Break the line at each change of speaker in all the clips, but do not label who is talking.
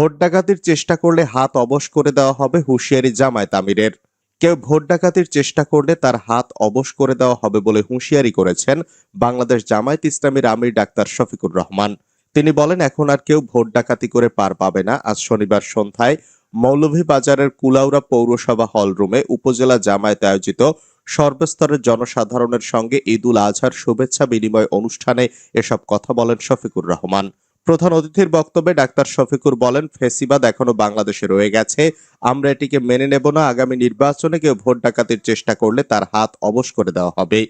Vote ডাকাতির চেষ্টা করলে হাত অবশ করে দেওয়া হবে হুঁশিয়ারি জামায়াত আমিরের। কেউ ভোট ডাকাতির চেষ্টা করলে তার হাত অবশ করে দেওয়া হবে বলে হুঁশিয়ারি করেছেন বাংলাদেশ জামায়াত ইসলামীর আমির ডাক্তার শফিকুর রহমান। তিনি বলেন, এখন আর কেউ ভোট ডাকাতি করে পার পাবে না। আজ শনিবার সন্ধ্যায় মৌলভীবাজারের কুলাউড়া পৌরসভা হলরুমে উপজেলা জামায়াত আয়োজিত সর্বস্তরের জনসাধারণের সঙ্গে ঈদুল আজহার শুভেচ্ছা বিনিময় অনুষ্ঠানে এসব কথা বলেন শফিকুর রহমান। প্রধান অতিথির বক্তব্যে ডাক্তার শফিকুর বলেন, ফেসিবাদ এখনও বাংলাদেশে রয়ে গেছে। আমরা এটিকে মেনে নেব না। আগামী নির্বাচনে কেউ ভোট ডাকাতির চেষ্টা করলে তার হাত অবশ করে দেওয়া হবে।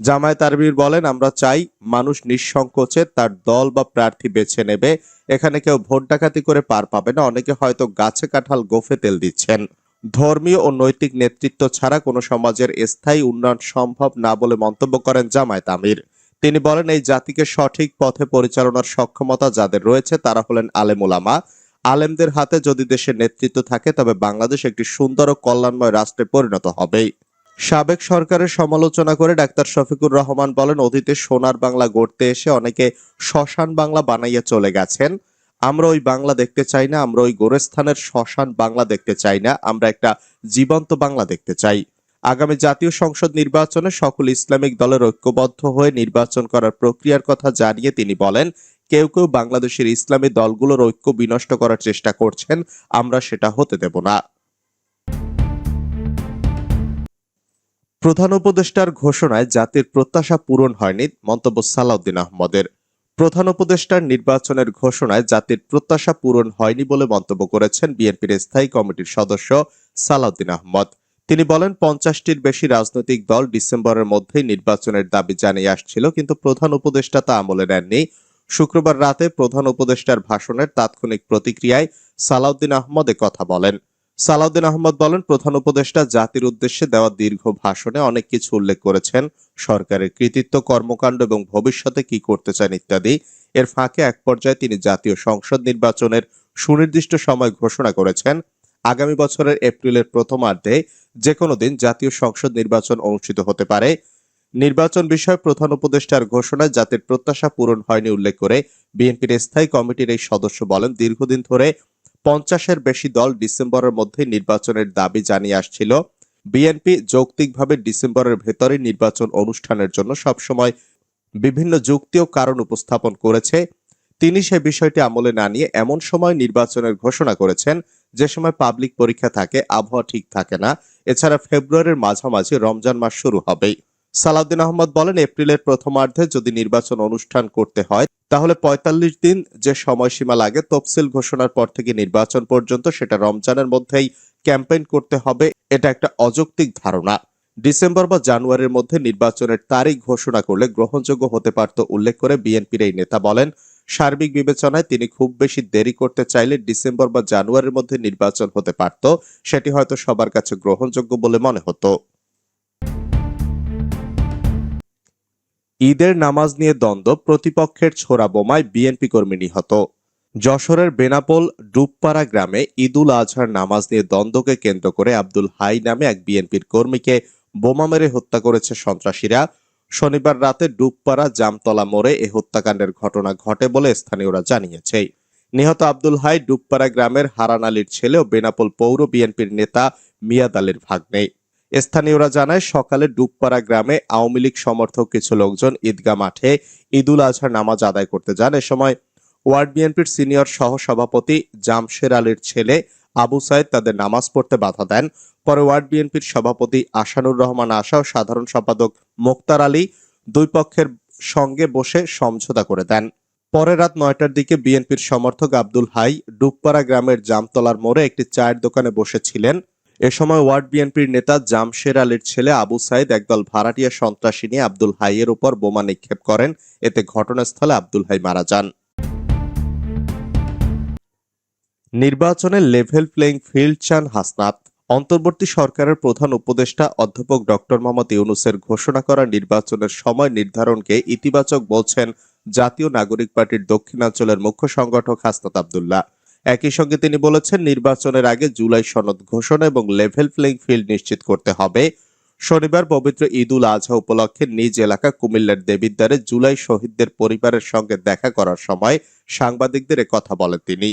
জামায়াত আরবির বলেন, আমরা চাই মানুষ নিঃসংকোচে তার দল বা প্রার্থী বেছে নেবে। এখানে কেউ ভোট ডাকাতি করে পার পাবে না। অনেকে হয়তো গাছে কাঁঠাল গোফে তেল দিচ্ছেন। ধর্মীয় ও নৈতিক নেতৃত্ব ছাড়া কোনো সমাজের স্থায়ী উন্নয়ন সম্ভব না বলে মন্তব্য করেন জামায়াত আমির। তিনি বলেন, এই জাতিকে সঠিক পথে পরিচালনার সক্ষমতা যাদের রয়েছে, তারা হলেন আলেমুলামা আলেমদের হাতে যদি দেশের নেতৃত্ব থাকে, তবে বাংলাদেশ একটি সুন্দর ও কল্যাণময় রাষ্ট্রে পরিণত হবেই। সাবেক সরকারের সমালোচনা করে ডাক্তার শফিকুর রহমান বলেন, অতীতে সোনার বাংলা গড়তে এসে অনেকে শ্মশান বাংলা বানাইয়া চলে গেছেন। আমরা ওই বাংলা দেখতে চাই না, আমরা ওই গোরস্থানের শ্মশান বাংলা দেখতে চাই না, আমরা একটা জীবন্ত বাংলা দেখতে চাই। আগামী জাতীয় সংসদ নির্বাচনে সকল ইসলামিক দলের ঐক্যবদ্ধ হয়ে নির্বাচন করার প্রক্রিয়ার কথা জানিয়ে তিনি বলেন, কেউ কেউ বাংলাদেশের ইসলামী দলগুলোর ঐক্য বিনষ্ট করার চেষ্টা করছেন, আমরা সেটা হতে দেব না। প্রধান উপদেষ্টার ঘোষণায় জাতির প্রত্যাশা পূরণ হয়নি মন্তব্য সালাউদ্দিন আহমদের। প্রধান উপদেষ্টার নির্বাচনের ঘোষণায় জাতির প্রত্যাশা পূরণ হয়নি বলে মন্তব্য করেছেন বিএনপির স্থায়ী কমিটির সদস্য সালাউদ্দিন আহমদ। তিনি বলেন, পঞ্চাশটির বেশি রাজনৈতিক দল ডিসেম্বরের মধ্যেই নির্বাচনের দাবি জানিয়ে আসছিল, কিন্তু প্রধান উপদেষ্টা তা আমলে নেননি। শুক্রবার রাতে প্রধান উপদেষ্টার ভাষণের তাৎক্ষণিক প্রতিক্রিয়ায় সালাউদ্দিন আহমদ কথা বলেন। সালাউদ্দিন আহমদ বলেন, প্রধান উপদেষ্টা জাতির উদ্দেশ্যে দেওয়া দীর্ঘ ভাষণে অনেক কিছু উল্লেখ করেছেন। সরকারের কৃতিত্ব, কর্মকাণ্ড এবং ভবিষ্যতে কি করতে চান ইত্যাদি। এর ফাঁকে এক পর্যায়ে তিনি জাতীয় সংসদ নির্বাচনের সুনির্দিষ্ট সময় ঘোষণা করেছেন। আগামী বছরের এপ্রিলের প্রথমার্ধে যে কোনো দিন জাতীয় সংসদ নির্বাচন অনুষ্ঠিত হতে পারে। নির্বাচন বিষয়ে প্রধান উপদেষ্টার ঘোষণায় জাতির প্রত্যাশা পূরণ হয়নি উল্লেখ করে বিএনপির স্থায়ী কমিটির এই সদস্য বলেন, দীর্ঘদিন ধরে পঞ্চাশের বেশি দল ডিসেম্বরের মধ্যে নির্বাচনের দাবি জানিয়ে আসছিল। বিএনপি যৌক্তিকভাবে ডিসেম্বরের ভেতরে নির্বাচন অনুষ্ঠানের জন্য সবসময় বিভিন্ন যুক্তি ও কারণ উপস্থাপন করেছে। তিনি সে বিষয়টি আমলে না নিয়ে এমন সময় নির্বাচনের ঘোষণা করেছেন যে সময় পাবলিক পরীক্ষা থাকে, আবহাওয়া ঠিক থাকে না, এছাড়া ফেব্রুয়ারির মাঝামাঝি রমজান মাস শুরু হবেই। সালাউদ্দিন আহমদ বলেন, এপ্রিলের প্রথমার্ধে যদি নির্বাচন অনুষ্ঠান করতে হয়, তাহলে ৪৫ দিন যে সময়সীমা লাগে, তফসিল ঘোষণার পর থেকে নির্বাচন পর্যন্ত সেটা রমজানের মধ্যেই ক্যাম্পেইন করতে হবে, এটা একটা অযৌক্তিক ধারণা। ডিসেম্বর বা জানুয়ারির মধ্যে নির্বাচনের তারিখ ঘোষণা করলে গ্রহণযোগ্য হতে পারত, উল্লেখ করে বিএনপির এই নেতা বলেন। সার্বিক বিবেচনায় তিনি খুব বেশি দেরি করতে চাইলে ডিসেম্বর বা জানুয়ারির মধ্যে নির্বাচন হতে পারত। সেটি হয়তো সবার কাছে গ্রহণযোগ্য বলে মনে হতো। ঈদের নামাজ নিয়ে দ্বন্দ্ব, প্রতিপক্ষের ছোড়া বোমায় বিএনপি কর্মী নিহত। যশোরের বেনাপোল, ডুবপাড়া গ্রামে ঈদুল আজহার নামাজ নিয়ে দ্বন্দ্বকে কেন্দ্র করে আব্দুল হাই নামে এক বিএনপির কর্মীকে বোমা মেরে হত্যা করেছে সন্ত্রাসীরা। শনিবার রাতে ডুবপাড়া জামতলা মোড়ে এ হত্যাকাণ্ডের ঘটনা ঘটে বলে স্থানীয়রা জানিয়েছে। নিহত আব্দুল হাই ডুবপাড়া গ্রামের হারান আলীর ছেলে ও বেনাপোল পৌর বিএনপির নেতা মিয়াদ আলীর ভাগ্নে। স্থানীয়রা জানায়, সকালে ডুবপাড়া গ্রামে আওয়ামী লীগ সমর্থক কিছু লোকজন ঈদগাহ মাঠে ঈদুল আজহার নামাজ আদায় করতে যান। এ সময় ওয়ার্ড বিএনপির সিনিয়র সহ সভাপতি জামশের আলীর ছেলে আবু সাইদ তাদের নামাজ পড়তে বাধা দেন। পরে ওয়ার্ড বিএনপির সভাপতি আশানুর রহমান আশা ও সাধারণ সম্পাদক মোক্তার আলী দুই পক্ষের সঙ্গে বসে সমঝোতা করে দেন। পরে রাত নয়টার দিকে বিএনপির সমর্থক আব্দুল হাই ডুবপাড়া গ্রামের জামতলার মোড়ে একটি চায়ের দোকানে বসেছিলেন। এ সময় ওয়ার্ড বিএনপির নেতা জামশের আলীর ছেলে আবু সাইদ একদল ভাড়াটিয়া সন্ত্রাসী নিয়ে আব্দুল হাইয়ের উপর বোমা নিক্ষেপ করেন। এতে ঘটনাস্থলে আব্দুল হাই মারা যান। নির্বাচনে লেভেল প্লেইং ফিল্ড চান হাসনাত। অন্তর্বর্তী সরকারের প্রধান উপদেষ্টা অধ্যাপক ডক্টর মোহাম্মদ ইউনুসের ঘোষণা করা নির্বাচনের সময় নির্ধারণকে ইতিবাচক বলছেন জাতীয় নাগরিক পার্টির দক্ষিণাঞ্চলের মুখ্য সংগঠক হাসনাত আবদুল্লাহ। একই সঙ্গে তিনি বলেছেন, নির্বাচনের আগে জুলাই সনদ ঘোষণা এবং লেভেল প্লেইং ফিল্ড নিশ্চিত করতে হবে। শনিবার পবিত্র ঈদ উল আজহা উপলক্ষে নিজ এলাকা কুমিল্লার দেবিদ্বারে জুলাই শহীদদের পরিবারের সঙ্গে দেখা করার সময় সাংবাদিকদের কথা বলেন তিনি।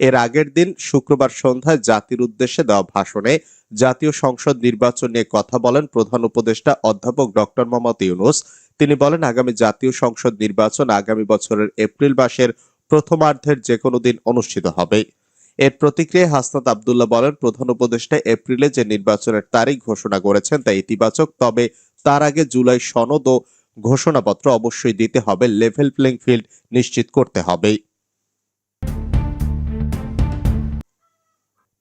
এর আগের দিন শুক্রবার সন্ধ্যায় জাতির উদ্দেশ্যে দেওয়া ভাষণে জাতীয় সংসদ নির্বাচন নিয়ে কথা বলেন প্রধান উপদেষ্টা অধ্যাপক ডক্টর মোহাম্মদ ইউনুস। তিনি বলেন, আগামী জাতীয় সংসদ নির্বাচন আগামী বছরের এপ্রিল মাসের প্রথমার্ধের যে কোনো দিন অনুষ্ঠিত হবে। এর প্রতিক্রিয়ায় হাসনাত আবদুল্লাহ বলেন, প্রধান উপদেষ্টা এপ্রিলে যে নির্বাচনের তারিখ ঘোষণা করেছেন তা ইতিবাচক, তবে তার আগে জুলাই সনদ ও ঘোষণাপত্র অবশ্যই দিতে হবে, লেভেল প্লেইং ফিল্ড নিশ্চিত করতে হবে।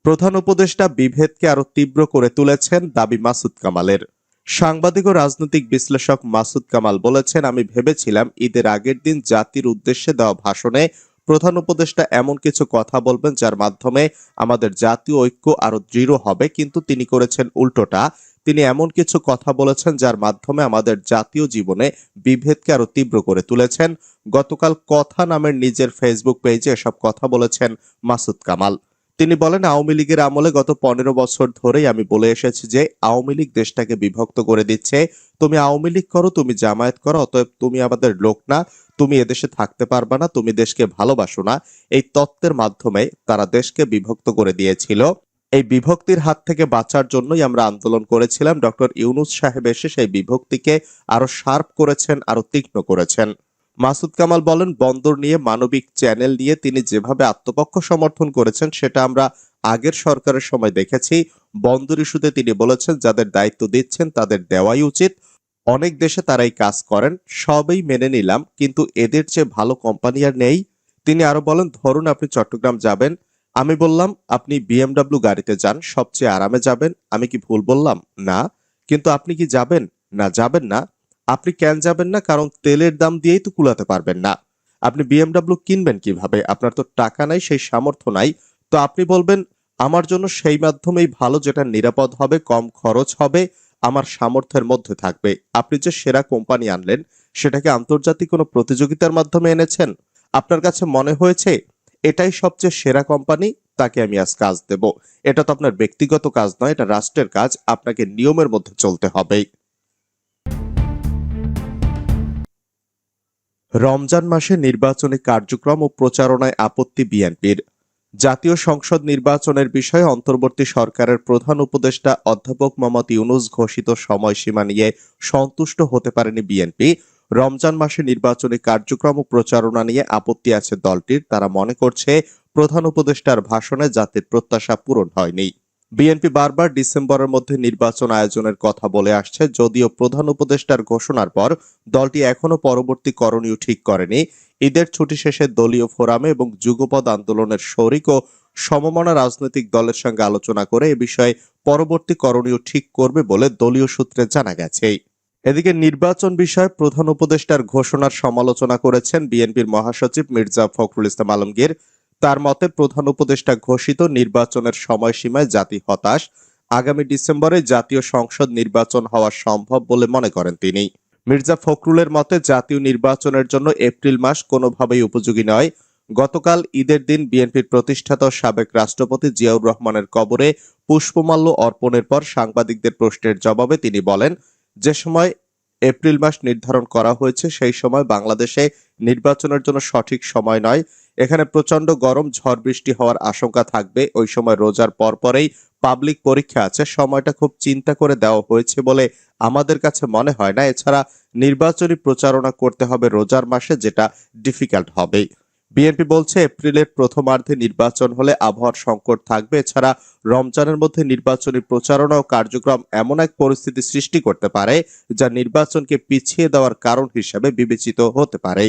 প্রধান উপদেষ্টা বিভেদকে আরও তীব্র করে তুলেছেন দাবি মাসুদ কামালের। সাংবাদিক ও রাজনৈতিক বিশ্লেষক মাসুদ কামাল বলেছেন, আমি ভেবেছিলাম ঈদের আগের দিন জাতির উদ্দেশ্যে দেওয়া ভাষণে প্রধান উপদেষ্টা এমন কিছু কথা বলবেন যার মাধ্যমে আমাদের জাতীয় ঐক্য আরও দৃঢ় হবে। কিন্তু তিনি করেছেন উল্টোটা। তিনি এমন কিছু কথা বলেছেন যার মাধ্যমে আমাদের জাতীয় জীবনে বিভেদকে আরও তীব্র করে তুলেছেন। গতকাল কথা নামের নিজের ফেসবুক পেজে এসব কথা বলেছেন মাসুদ কামাল। তিনি বলেন, আওয়ামী লীগের আমলে গত পনেরো বছর ধরেই আমি বলে এসেছি যে, আওয়ামী লীগ দেশটাকে বিভক্ত করে দিচ্ছে। তুমি আওয়ামী লীগ করো, তুমি জামায়াত করো, অতএব তুমি আমাদের লোক না। তুমি এদেশে থাকতে পারবে না, তুমি দেশকে ভালোবাসো না। এই তত্ত্বের মাধ্যমে তারা দেশকে বিভক্ত করে দিয়েছিল। এই বিভক্তির হাত থেকে বাঁচার জন্যই আমরা আন্দোলন করেছিলাম। ডক্টর ইউনুস সাহেব এসে সেই বিভক্তিকে আরও শার্প করেছেন, আরও তীক্ষ্ণ করেছেন। মাসুদ কামাল বলেন, বন্দর নিয়ে মানবিক চ্যানেল নিয়ে তিনি যেভাবে আত্মপক্ষ সমর্থন করেছেন, সেটা আমরা আগের সরকারের সময় দেখেছি। বন্দর ইস্যুতে তিনি বলেছেন, যাদের দায়িত্ব দিচ্ছেন তাদের দেওয়াই উচিত। অনেক দেশে তারা এই কাজ করেন, সবই মেনে নিলাম, কিন্তু এদের চেয়ে ভালো কোম্পানি আর নেই। তিনি আরও বলেন, ধরুন আপনি চট্টগ্রাম যাবেন, আমি বললাম, আপনি বিএমডাব্লিউ গাড়িতে যান, সবচেয়ে আরামে যাবেন, আমি কি ভুল বললাম? না। কিন্তু আপনি কি যাবেন? না যাবেন না। আপনি কেন যাবেন না? কারণ তেলের দাম দিয়েই তো কুলাতে পারবেন না। আপনি বিএমডাব্লিউ কিনবেন কীভাবে? আপনার তো টাকা নাই, সেই সামর্থ্য নাই। তো আপনি বলবেন, আমার জন্য সেই মাধ্যমেই ভালো যেটা নিরাপদ হবে, কম খরচ হবে, আমার সামর্থ্যের মধ্যে থাকবে। আপনি যে সেরা কোম্পানি আনলেন, সেটাকে আন্তর্জাতিক কোনো প্রতিযোগিতার মাধ্যমে এনেছেন? আপনার কাছে মনে হয়েছে, এটাই সবচেয়ে সেরা কোম্পানি, তাকে আমি আজ কাজ দেব। এটা তো আপনার ব্যক্তিগত কাজ নয়, এটা রাষ্ট্রের কাজ। আপনাকে নিয়মের মধ্যে চলতে হবে রমজান মাসে নির্বাচনী কার্যক্রম ও প্রচারণায় আপত্তি বিএনপির। জাতীয় সংসদ নির্বাচনের বিষয়ে অন্তর্বর্তী সরকারের প্রধান উপদেষ্টা অধ্যাপক মোহাম্মদ ইউনুস ঘোষিত সময়সীমা নিয়ে সন্তুষ্ট হতে পারেনি বিএনপি। রমজান মাসে নির্বাচনী কার্যক্রম ও প্রচারণা নিয়ে আপত্তি আছে দলটির। তারা মনে করছে, প্রধান উপদেষ্টার ভাষণে জাতির প্রত্যাশা পূরণ হয়নি। বিএনপি বারবার ডিসেম্বরের মধ্যে নির্বাচন আয়োজনের কথা বলে আসছে, যদিও প্রধান উপদেষ্টার ঘোষণার পর দলটি এখনও পরবর্তী করণীয় ঠিক করেনি। ঈদের ছুটি শেষে দলীয় ফোরামে এবং যুগপদ আন্দোলনের শরিক ও সমমনা রাজনৈতিক দলের সঙ্গে আলোচনা করে এ বিষয়ে পরবর্তী করণীয় ঠিক করবে বলে দলীয় সূত্রে জানা গেছে। এদিকে নির্বাচন বিষয়ে প্রধান উপদেষ্টার ঘোষণার সমালোচনা করেছেন বিএনপির মহাসচিব মির্জা ফখরুল ইসলাম আলমগীর। তার মতে, প্রধান উপদেষ্টা ঘোষিত নির্বাচনের সময়সীমায় জাতি হতাশ। আগামী ডিসেম্বরে জাতীয় সংসদ নির্বাচন হওয়া সম্ভব বলে মনে করেন তিনি। মির্জা ফখরুলের মতে, জাতীয় নির্বাচনের জন্য এপ্রিল মাস কোনোভাবেই উপযোগী নয়। গতকাল ঈদের দিন বিএনপির প্রতিষ্ঠাতা সাবেক রাষ্ট্রপতি জিয়াউর রহমানের কবরে পুষ্পমাল্য অর্পণের পর সাংবাদিকদের প্রশ্নের জবাবে তিনি বলেন, যে সময় এপ্রিল মাস নির্ধারণ করা হয়েছে, সেই সময় বাংলাদেশে নির্বাচনের জন্য সঠিক সময় নয়। এখানে প্রচণ্ড গরম, ঝড় বৃষ্টি হওয়ার আশঙ্কা থাকবে। ওই সময় রোজার পরপরেই পাবলিক পরীক্ষা আছে। সময়টা খুব চিন্তা করে দেওয়া হয়েছে বলে আমাদের কাছে মনে হয় না। এছাড়া নির্বাচনী প্রচারণা করতে হবে রোজার মাসে, যেটা ডিফিকাল্ট হবে। বিএনপি বলছে, এপ্রিলের প্রথমার্ধে নির্বাচন হলে আবহাওয়ার সংকট থাকবে। এছাড়া রমজানের মধ্যে নির্বাচনী প্রচারণা ও কার্যক্রম এমন এক পরিস্থিতি সৃষ্টি করতে পারে, যা নির্বাচনকে পিছিয়ে দেওয়ার কারণ হিসেবে বিবেচিত হতে পারে।